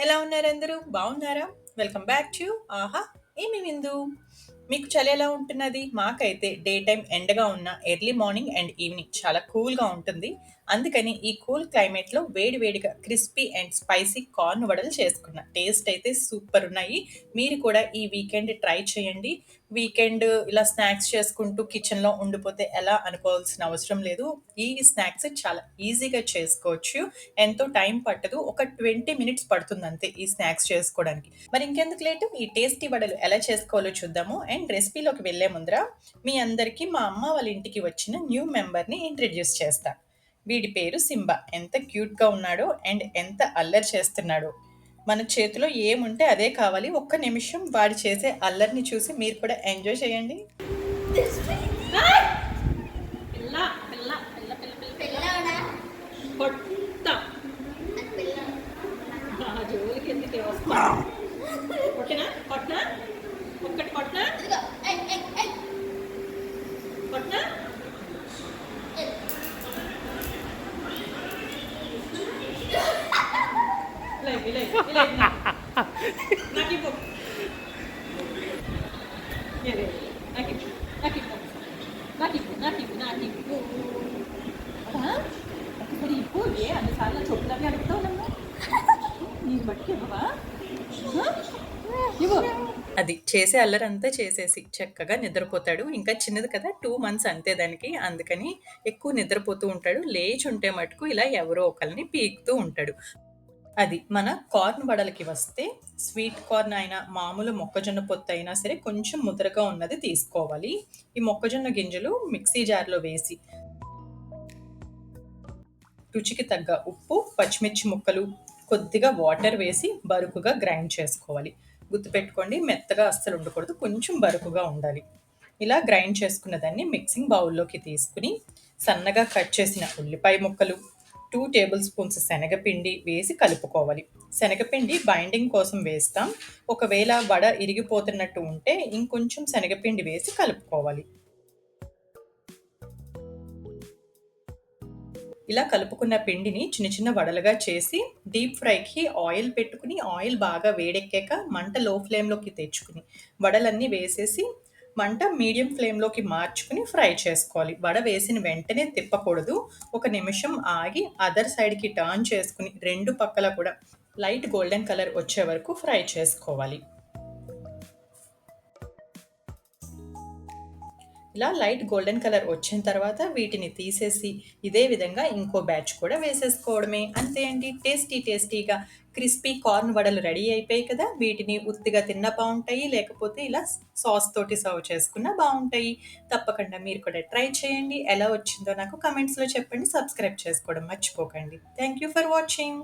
ఎలా ఉన్నారు అందరూ? బాగున్నారా? వెల్కమ్ బ్యాక్ టు ఆహా ఏమి విందు? మీకు చలి ఎలా ఉంటున్నది? మాకైతే డే టైం ఎండగా ఉన్న ఎర్లీ మార్నింగ్ అండ్ ఈవినింగ్ చాలా కూల్గా ఉంటుంది. అందుకని ఈ కూల్ క్లైమేట్లో వేడి వేడిగా క్రిస్పీ అండ్ స్పైసీ కార్న్ వడలు చేసుకున్న. టేస్ట్ అయితే సూపర్ ఉన్నాయి. మీరు కూడా ఈ వీకెండ్ ట్రై చేయండి. వీకెండ్ ఇలా స్నాక్స్ చేసుకుంటూ కిచెన్లో ఉండిపోతే ఎలా అనుకోవాల్సిన అవసరం లేదు. ఈ స్నాక్స్ చాలా ఈజీగా చేసుకోవచ్చు. ఎంతో టైం పట్టదు. ఒక ట్వంటీ మినిట్స్ పడుతుంది అంతే ఈ స్నాక్స్ చేసుకోవడానికి. మరి ఇంకెందుకు లేటు? ఈ టేస్టీ వడలు ఎలా చేసుకోవాలో చూద్దాము. అండ్ రెసిపీలోకి వెళ్ళే ముందర మీ అందరికీ మా అమ్మ వాళ్ళ ఇంటికి వచ్చిన న్యూ మెంబర్ని ఇంట్రడ్యూస్ చేస్తాను వీడి పేరు సింబా. ఎంత క్యూట్గా ఉన్నాడో అండ్ ఎంత అల్లరి చేస్తున్నాడో. మన చేతిలో ఏముంటే అదే కావాలి. ఒక్క నిమిషం వాడు చేసే అల్లరిని చూసి మీరు కూడా ఎంజాయ్ చేయండి. పిల్ల పిల్ల పిల్ల పిల్ల పిల్ల పిల్లోడా కొట్ట అది పిల్ల ఆ జోలికి ఎందుకే వస్తా కొట్టినా కొట్టినా ఒక్కటి కొట్టినా ఇదిగో ఏయ్ ఏయ్ ఏయ్ కొట్టినా ఏయ్. ఇలా ఇవ్వు, ఇలా ఇవ్వు, ఇలా ఇవ్వు నాకు. నాకు ఇవ్వు ఇలా ఇవ్వు, నాకు ఇవ్వు, నాకు ఇవ్వు. నాకు ఇవ్వు, నాకు ఇవ్వు, నాకు ఇవ్వు. ఆ? ఒకసారి ఇవ్వు ఏ అన్నిసార్లు చొప్పులవి అడుగుతావు నన్ను నీ బట్టి ఇవ్వు అది చేసే అల్లరంతా చేసేసి చక్కగా నిద్రపోతాడు. ఇంకా చిన్నది కదా టూ మంత్స్ అంతే దానికి. అందుకని ఎక్కువ నిద్రపోతూ ఉంటాడు. లేచి ఉంటే మటుకు ఇలా ఎవరో ఒకరిని పీకుతూ ఉంటాడు. అది మన కార్న్ వడలకి వస్తే స్వీట్ కార్న్ అయినా మామూలు మొక్కజొన్న పొత్తు అయినా సరే కొంచెం ముద్రగా ఉన్నది తీసుకోవాలి. ఈ మొక్కజొన్న గింజలు మిక్సీ జార్లో వేసి రుచికి తగ్గ ఉప్పు పచ్చిమిర్చి ముక్కలు కొద్దిగా వాటర్ వేసి బరుకుగా గ్రైండ్ చేసుకోవాలి. గుర్తుపెట్టుకోండి మెత్తగా అస్సలు ఉండకూడదు కొంచెం బరుకుగా ఉండాలి. ఇలా గ్రైండ్ చేసుకున్న దాన్ని మిక్సింగ్ బౌల్లోకి తీసుకుని సన్నగా కట్ చేసిన ఉల్లిపాయ ముక్కలు టూ టేబుల్ స్పూన్స్ శనగపిండి వేసి కలుపుకోవాలి. శనగపిండి బైండింగ్ కోసం వేస్తాం. ఒకవేళ వడ ఇరిగిపోతున్నట్టు ఉంటే ఇంకొంచెం శనగపిండి వేసి కలుపుకోవాలి. ఇలా కలుపుకున్న పిండిని చిన్న చిన్న వడలుగా చేసి డీప్ ఫ్రైకి ఆయిల్ పెట్టుకుని ఆయిల్ బాగా వేడెక్కాక మంట లో ఫ్లేమ్లోకి తెచ్చుకుని వడలన్నీ వేసేసి మంట మీడియం ఫ్లేమ్లోకి మార్చుకుని ఫ్రై చేసుకోవాలి. వడ వేసిన వెంటనే తిప్పకూడదు. ఒక నిమిషం ఆగి అదర్ సైడ్కి టర్న్ చేసుకుని రెండు పక్కల కూడా లైట్ గోల్డెన్ కలర్ వచ్చే వరకు ఫ్రై చేసుకోవాలి. ఇలా లైట్ గోల్డెన్ కలర్ వచ్చిన తర్వాత వీటిని తీసేసి ఇదే విధంగా ఇంకో బ్యాచ్ కూడా వేసేసుకోవడమే. అంతే అండి. టేస్టీ టేస్టీగా క్రిస్పీ కార్న్ వడలు రెడీ అయిపోయాయి కదా. వీటిని ఉత్తిగా తిన్న బాగుంటాయి లేకపోతే ఇలా సాస్ తోటి సర్వ్ చేసుకున్నా బాగుంటాయి. తప్పకుండా మీరు కూడా ట్రై చేయండి. ఎలా వచ్చిందో నాకు కమెంట్స్లో చెప్పండి. సబ్స్క్రైబ్ చేసుకోవడం మర్చిపోకండి. Thank you for watching.